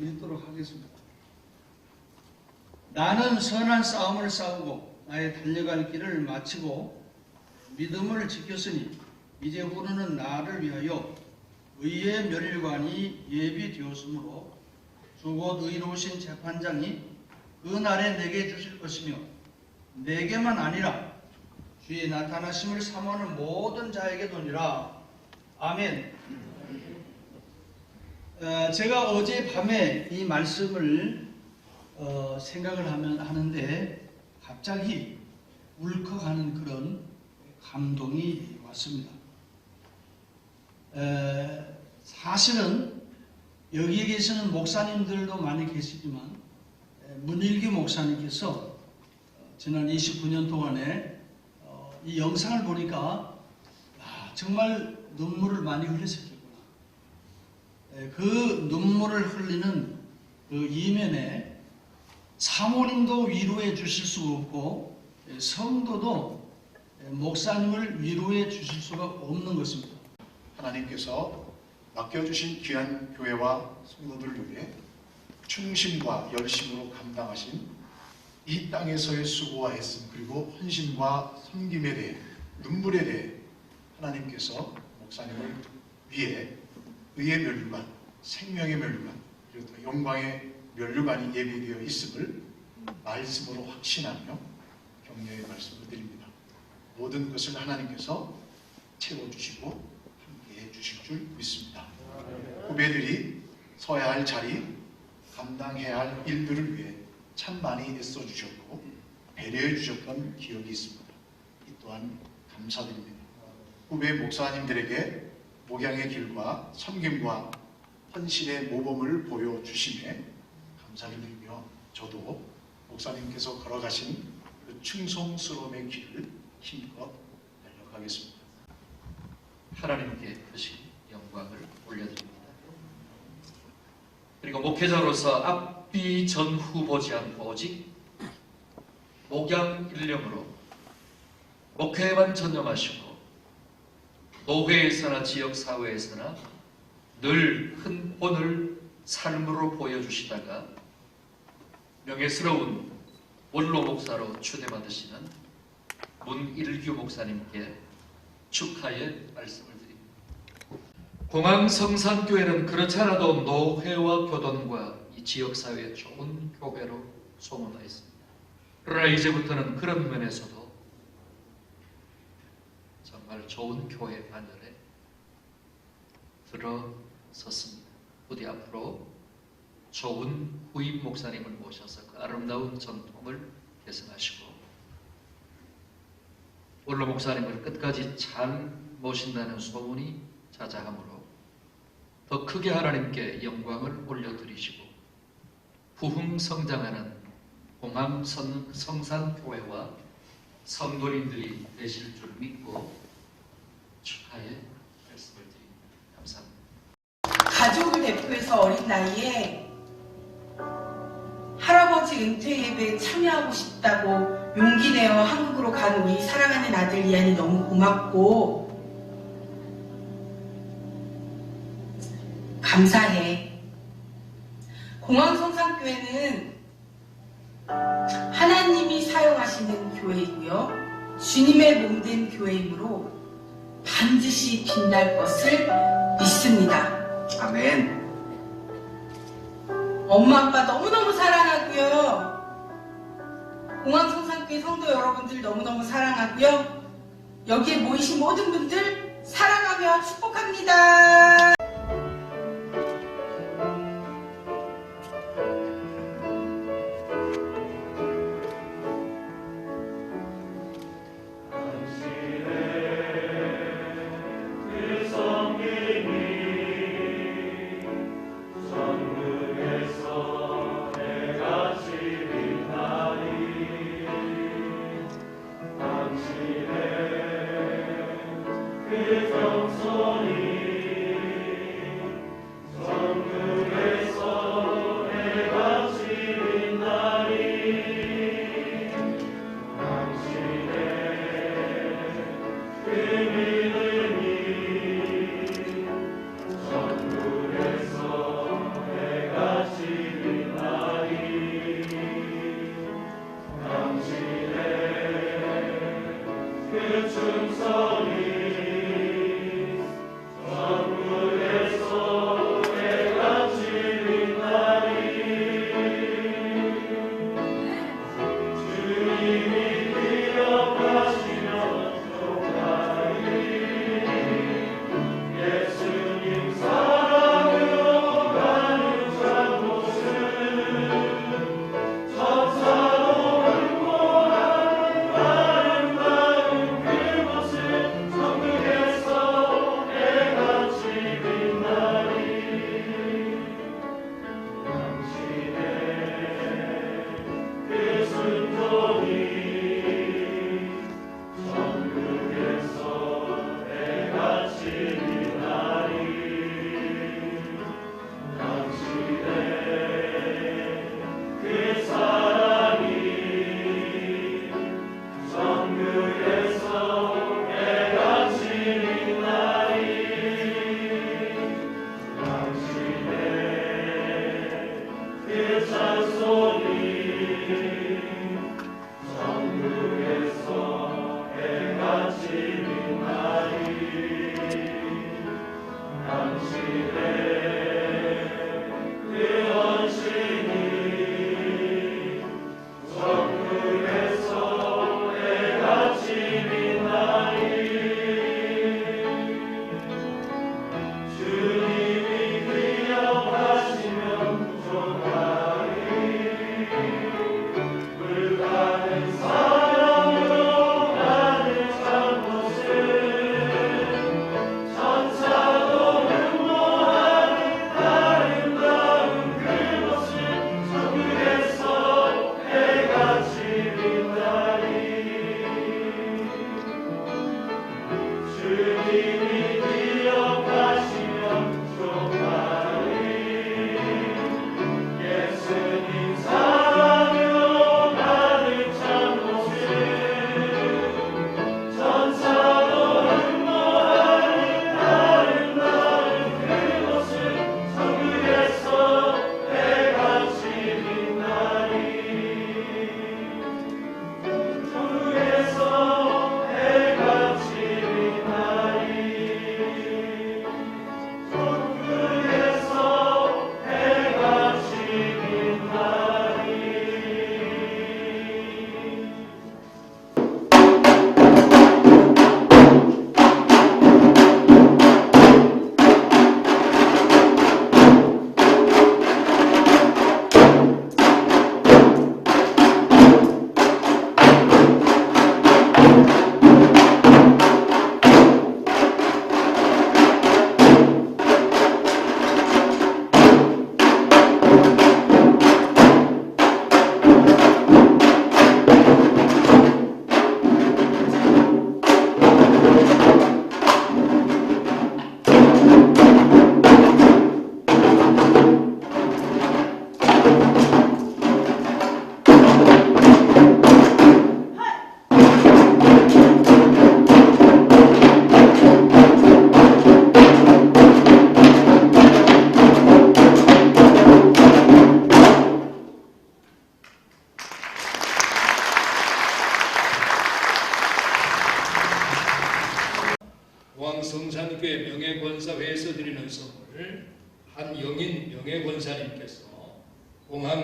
읽도록 하겠습니다. 나는 선한 싸움을 싸우고 나의 달려갈 길을 마치고 믿음을 지켰으니 이제 후로는 나를 위하여 의의 멸관이 예비되었으므로 주곧 의로우신 재판장이 그 날에 내게 주실 것이며 내게만 아니라 주의 나타나심을 사모하는 모든 자에게 도니라. 아멘. 어, 제가 어제 밤에 이 말씀을 어, 생각을 하면 하는데 갑자기 울컥하는 그런 감동이 왔습니다. 에, 사실은 여기에 계시는 목사님들도 많이 계시지만 에, 문일규 목사님께서 어, 지난 29년 동안에 어, 이 영상을 보니까 야, 정말 눈물을 많이. 에, 그 눈물을 흘리는 그 이면에 사모님도 위로해 주실 수가 없고 에, 성도도 에, 목사님을 위로해 주실 수가 없는 것입니다. 하나님께서 맡겨주신 귀한 교회와 성도들을 위해 충심과 열심으로 감당하신 이 땅에서의 수고와 애씀 그리고 헌신과 섬김에 대해 눈물에 대해 하나님께서 목사님을 위해 의의 멸류관, 생명의 멸류관, 그리고 또 영광의 멸류관이 예비되어 있음을 말씀으로 확신하며 격려의 말씀을 드립니다. 모든 것을 하나님께서 채워주시고 함께해 주실 줄 믿습니다. 후배들이 서야 할 자리, 감당해야 할 일들을 위해 참 많이 애써 주셨고 배려해 주셨던 기억이 있습니다. 이 또한 감사드립니다. 후배 목사님들에게 목양의 길과 섬김과 헌신의 모범을 보여주심에 감사를 드리며 저도 목사님께서 걸어가신 그 충성스러움의 길을 힘껏 달려가겠습니다. 하나님께 다시 영광을 올려드립니다. 그리고 목회자로서 앞뒤 전후 보지 않고 오직 목양 일념으로 목회에만 전념하시고 노회에서나 지역 사회에서나 늘 큰 혼을 삶으로 보여주시다가 명예스러운 원로 목사로 추대받으시는 문일규 목사님께 축하의 말씀을 드립니다. 공항 성산교회는 그렇지 않아도 노회와 교don과 이 지역사회의 좋은 교회로 소문나 있습니다. 그러나 이제부터는 그런 면에서도 정말 좋은 교회 반열에 들어섰습니다. 부디 앞으로 좋은 후임 목사님을 모셔서 그 아름다운 전통을 계승하시고 원로 목사님을 끝까지 잘 모신다는 소문이 자자하므로 더 크게 하나님께 영광을 올려드리시고 부흥 성장하는 공항 성- 성산교회와 성도님들이 되실 줄 믿고 축하의 말씀을 드립니다. 감사합니다. 가족을 대표해서 어린 나이에 할아버지 은퇴 예배에 참여하고 싶다고 용기 내어 한국으로 간 우리 사랑하는 아들 이한이 너무 고맙고 감사해. 공항성산교회는 하나님이 사용하시는 교회이고요. 주님의 몸된 교회이므로 반드시 빛날 것을 믿습니다. 아멘. 엄마 아빠 너무너무 사랑하고요. 공항성산교회 성도 여러분들 너무너무 사랑하고요. 여기에 모이신 모든 분들 사랑하며 축복합니다.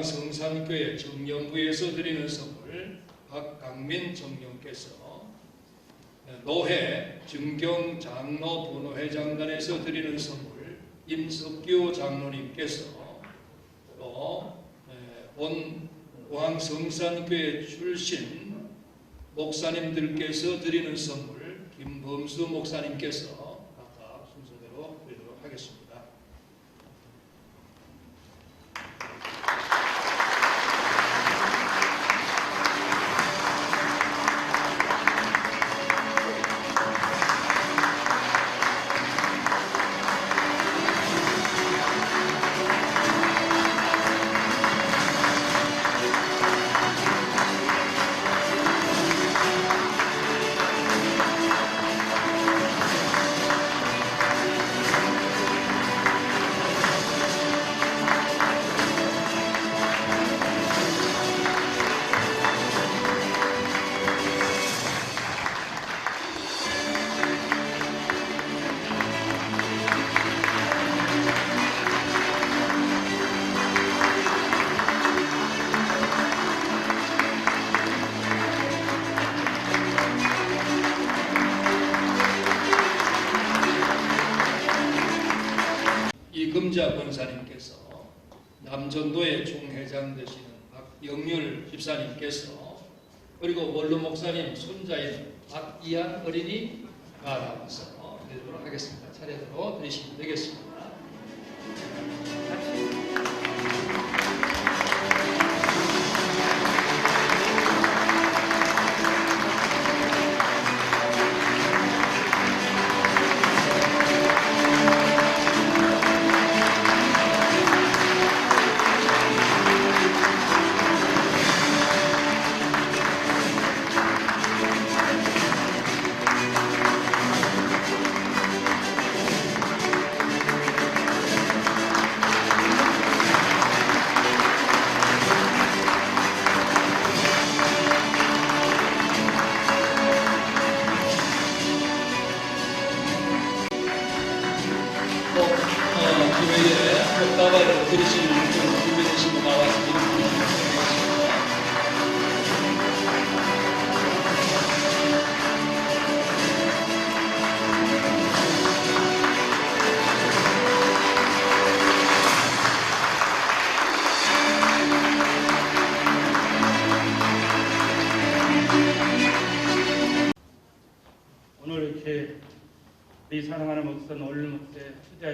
성산교회 정령부에서 드리는 선물 박강민 정령께서 노회 증경 장로 분호회 장단에서 드리는 선물 임석규 장로님께서 또온 공항성산교회 출신 목사님들께서 드리는 선물 김범수 목사님께서 이한 어린이 나아가서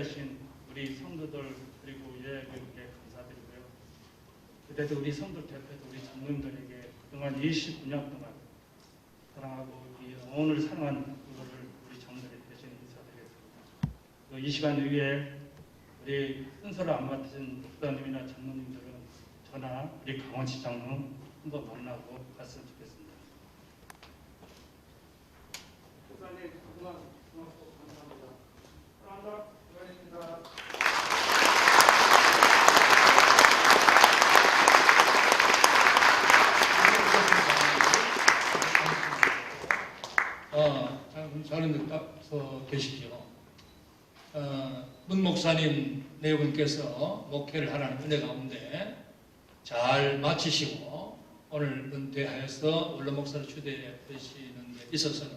투자하신 우리 성도들 그리고 예배께 감사드리고요. 그때도 우리 성도 대표도 우리 장로님들에게 그동안 29년 동안 사랑하고 이 오늘 사랑한 그거를 우리 장로들에 대신 인사드리겠습니다. 또이 시간 위에 우리 순서를 안 맡으신 목사님이나 장로님들은 저나 우리 강원시 장로 한번 만나고 갔으면 좋겠습니다. 목사님 그동안 고맙고 감사합니다. 수고하셨습니다. 어, 자는들 딱서 계시죠. 어, 문 목사님 네 분께서 목회를 하라는 은혜 가운데 잘 마치시고 오늘 은퇴하여서 원로 목사를 추대되시는 데 있어서는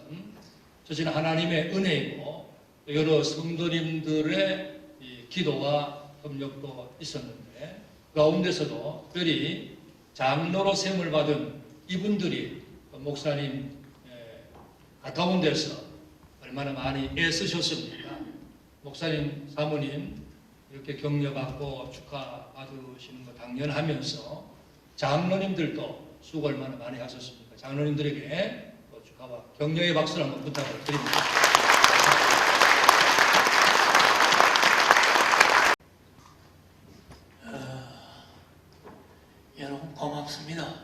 저는 하나님의 은혜이고 여러 성도님들의 이 기도와 협력도 있었는데 그 가운데서도 특별히 장로로 셈을 받은 이분들이 목사님 에, 가까운 데서 얼마나 많이 애쓰셨습니까? 목사님, 사모님 이렇게 격려받고 축하받으시는 거 당연하면서 장로님들도 수고 얼마나 많이 하셨습니까? 장로님들에게 또 축하와 격려의 박수를 한번 부탁을 드립니다. 여러분 고맙습니다.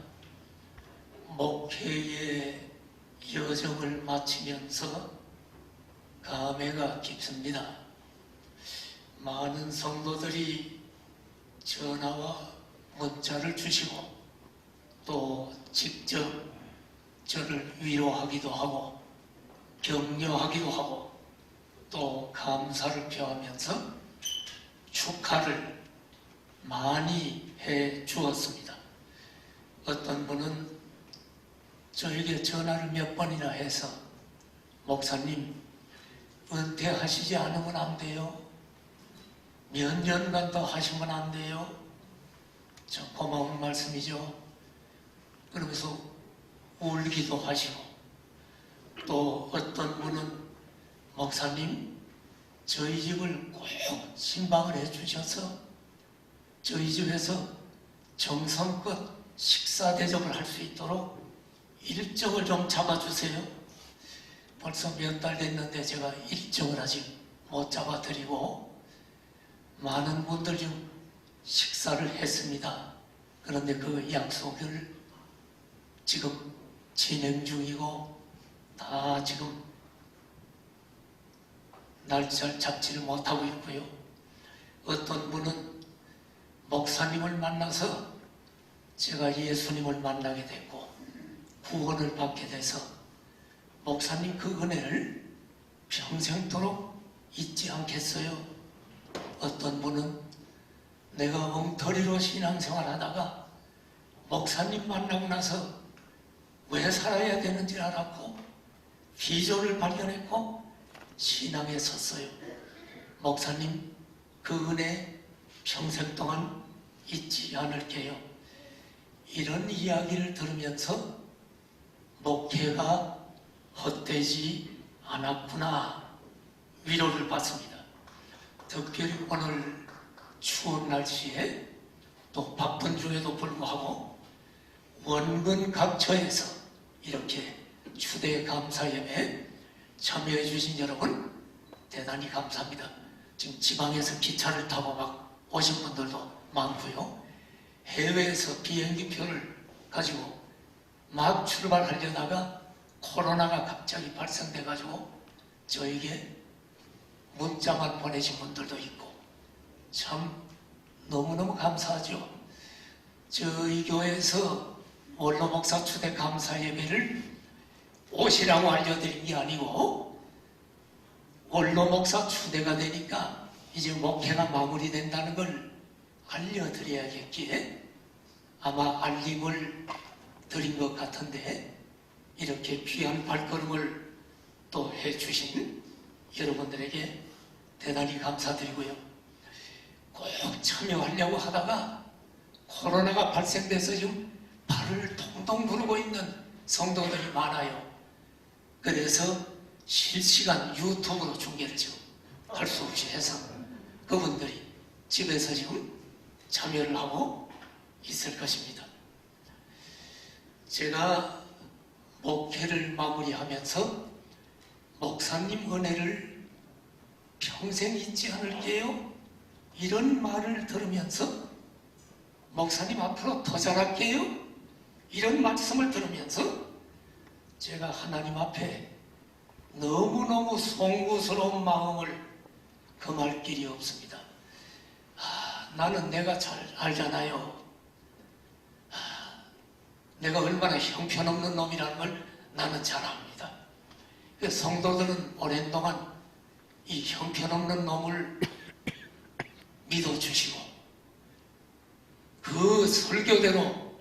목회의 여정을 마치면서 감회가 깊습니다. 많은 성도들이 전화와 문자를 주시고 또 직접 저를 위로하기도 하고 격려하기도 하고 또 감사를 표하면서 축하를 많이 해 주었습니다. 어떤 분은 저에게 전화를 몇 번이나 해서 목사님 은퇴하시지 않으면 안 돼요. 몇 년간 더 하시면 안 돼요. 저 고마운 말씀이죠. 그러면서 울기도 하시고 또 어떤 분은 목사님 저희 집을 꼭 신방을 해 주셔서 저희 집에서 정성껏 식사 대접을 할 수 있도록 일정을 좀 잡아주세요. 벌써 몇 달 됐는데 제가 일정을 아직 못 잡아드리고 많은 분들 좀 식사를 했습니다. 그런데 그 약속을 지금 진행 중이고 다 지금 날짜를 잡지를 못하고 있고요. 어떤 분은 목사님을 만나서 제가 예수님을 만나게 됐고 구원을 받게 돼서 목사님 그 은혜를 평생토록 잊지 않겠어요. 어떤 분은 내가 엉터리로 신앙생활 하다가 목사님 만나고 나서 왜 살아야 되는지 알았고 비전을 발견했고 신앙에 섰어요. 목사님 그 은혜 평생 동안 잊지 않을게요. 이런 이야기를 들으면서 목회가 헛되지 않았구나 위로를 받습니다. 특별히 오늘 추운 날씨에 또 바쁜 중에도 불구하고 원근 각처에서 이렇게 추대 감사 예배에 참여해 주신 여러분 대단히 감사합니다. 지금 지방에서 기차를 타고 막 오신 분들도 많고요. 해외에서 비행기 표를 가지고 막 출발하려다가 코로나가 갑자기 발생돼 가지고 저에게 문자만 보내신 분들도 있고 참 너무너무 감사하죠. 저희 교회에서 원로 목사 추대 감사 예배를 오시라고 알려드린 게 아니고 원로 목사 추대가 되니까 이제 목회가 마무리된다는 걸 알려드려야겠기에 아마 알림을 드린 것 같은데 이렇게 귀한 발걸음을 또 해주신 여러분들에게 대단히 감사드리고요. 꼭 참여하려고 하다가 코로나가 발생돼서 지금 발을 동동 구르고 있는 성도들이 많아요. 그래서 실시간 유튜브로 중계를 지금 할 수 없이 해서 그분들이 집에서 지금 참여를 하고 있을 것입니다. 제가 목회를 마무리하면서 목사님 은혜를 평생 잊지 않을게요. 이런 말을 들으면서 목사님 앞으로 더 잘할게요. 이런 말씀을 들으면서 제가 하나님 앞에 너무너무 송구스러운 마음을 금할 길이 없습니다. 아, 나는 내가 잘 알잖아요. 아, 내가 얼마나 형편없는 놈이라는 걸 나는 잘 압니다. 그 성도들은 오랜 동안 이 형편없는 놈을 믿어주시고 그 설교대로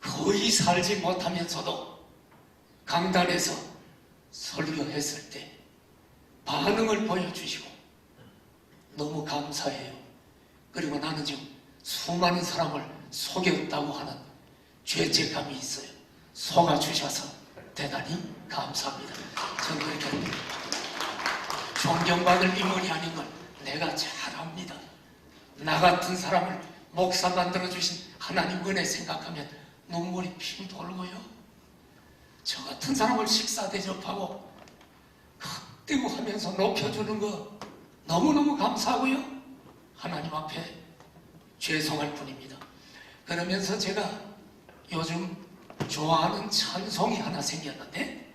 거의 살지 못하면서도 강단에서 설교했을 때 반응을 보여주시고 너무 감사해요. 그리고 나는 지금 수많은 사람을 속였다고 하는 죄책감이 있어요. 속아주셔서 대단히 감사합니다. 저는 그렇게 존경받을 인물이 아닌 걸 내가 잘 압니다. 나 같은 사람을 목사 만들어주신 하나님 은혜 생각하면 눈물이 핑 돌고요. 저 같은 사람을 식사 대접하고 흑대고 하면서 높여주는 거 너무너무 감사하고요. 하나님 앞에 죄송할 뿐입니다. 그러면서 제가 요즘 좋아하는 찬송이 하나 생겼는데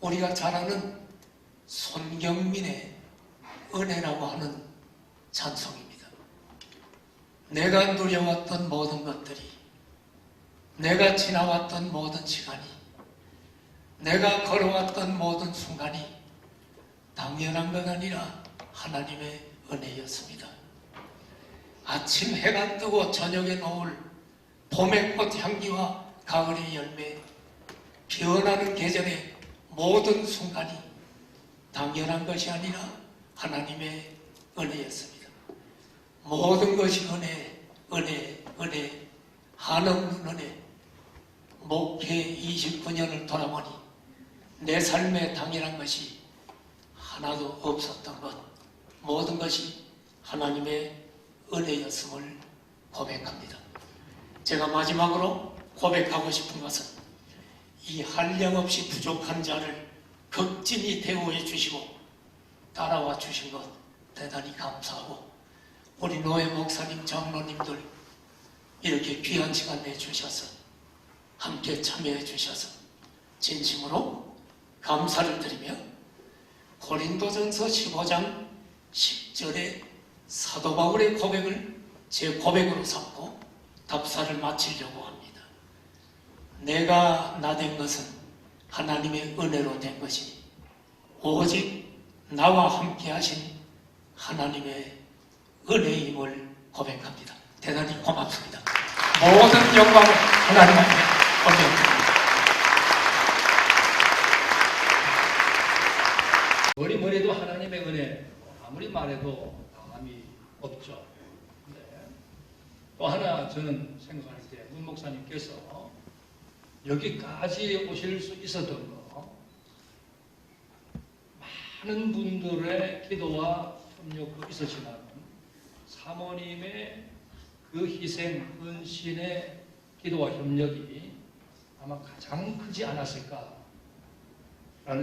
우리가 잘 아는 손경민의 은혜라고 하는 찬송입니다. 내가 누려왔던 모든 것들이 내가 지나왔던 모든 시간이 내가 걸어왔던 모든 순간이 당연한 것 아니라 하나님의 은혜였습니다. 아침 해가 뜨고 저녁에 노을 봄의 꽃 향기와 가을의 열매 피어나는 계절의 모든 순간이 당연한 것이 아니라 하나님의 은혜였습니다. 모든 것이 은혜, 은혜, 은혜, 한없는 은혜. 목회 29년을 돌아보니 내 삶에 당연한 것이 하나도 없었던 것, 모든 것이 하나님의 은혜였음을 고백합니다. 제가 마지막으로 고백하고 싶은 것은 이 한량없이 부족한 자를 극진히 대우해 주시고 따라와 주신 것 대단히 감사하고 우리 노예 목사님 장로님들 이렇게 귀한 시간 내주셔서 함께 참여해 주셔서 진심으로 감사를 드리며 고린도전서 15장 10절의 사도 바울의 고백을 제 고백으로 삼고 답사를 마치려고 합니다. 내가 나 된 것은 하나님의 은혜로 된 것이니 오직 나와 함께 하신 하나님의 은혜임을 고백합니다. 대단히 고맙습니다. 모든 영광을 하나님 앞에 올려드립니다. 머리 머리도 하나님의 은혜 아무리 말해도 감이 없죠. 네. 또 하나 목사님께서 여기까지 오실 수 있었던 거 많은 분들의 기도와 협력도 있었지만 사모님의 그 희생, 헌신의 기도와 협력이 아마 가장 크지 않았을까라는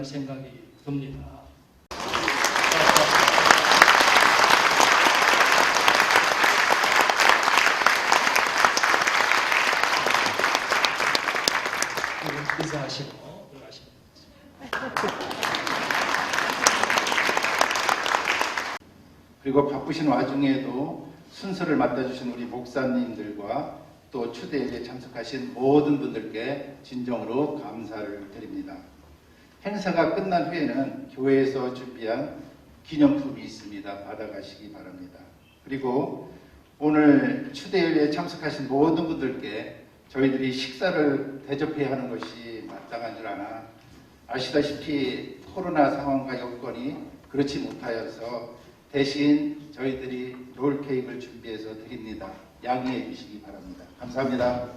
생각이 듭니다. 인사하시고 들어가시면 그리고 바쁘신 와중에도 순서를 맡아주신 우리 목사님들과 또 추대에 참석하신 모든 분들께 진정으로 감사를 드립니다. 행사가 끝난 후에는 교회에서 준비한 기념품이 있습니다. 받아가시기 바랍니다. 그리고 오늘 추대회에 참석하신 모든 분들께 저희들이 식사를 대접해야 하는 것이 마땅한 줄 아나 아시다시피 코로나 상황과 여건이 그렇지 못하여서 대신 저희들이 롤 케이크를 준비해서 드립니다. 양해해 주시기 바랍니다. 감사합니다.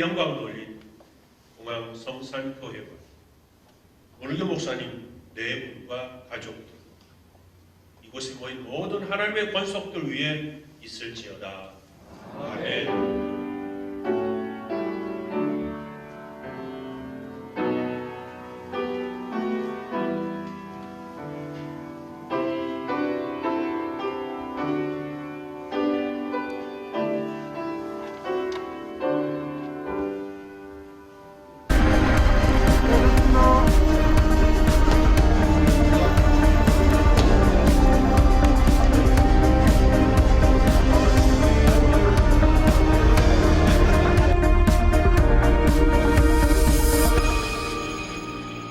영광 돌린 공항 성산 교회와 문일주 목사님 네 분과 가족들 이곳에 모인 모든 하나님의 권속들 위에 있을지어다. 아멘.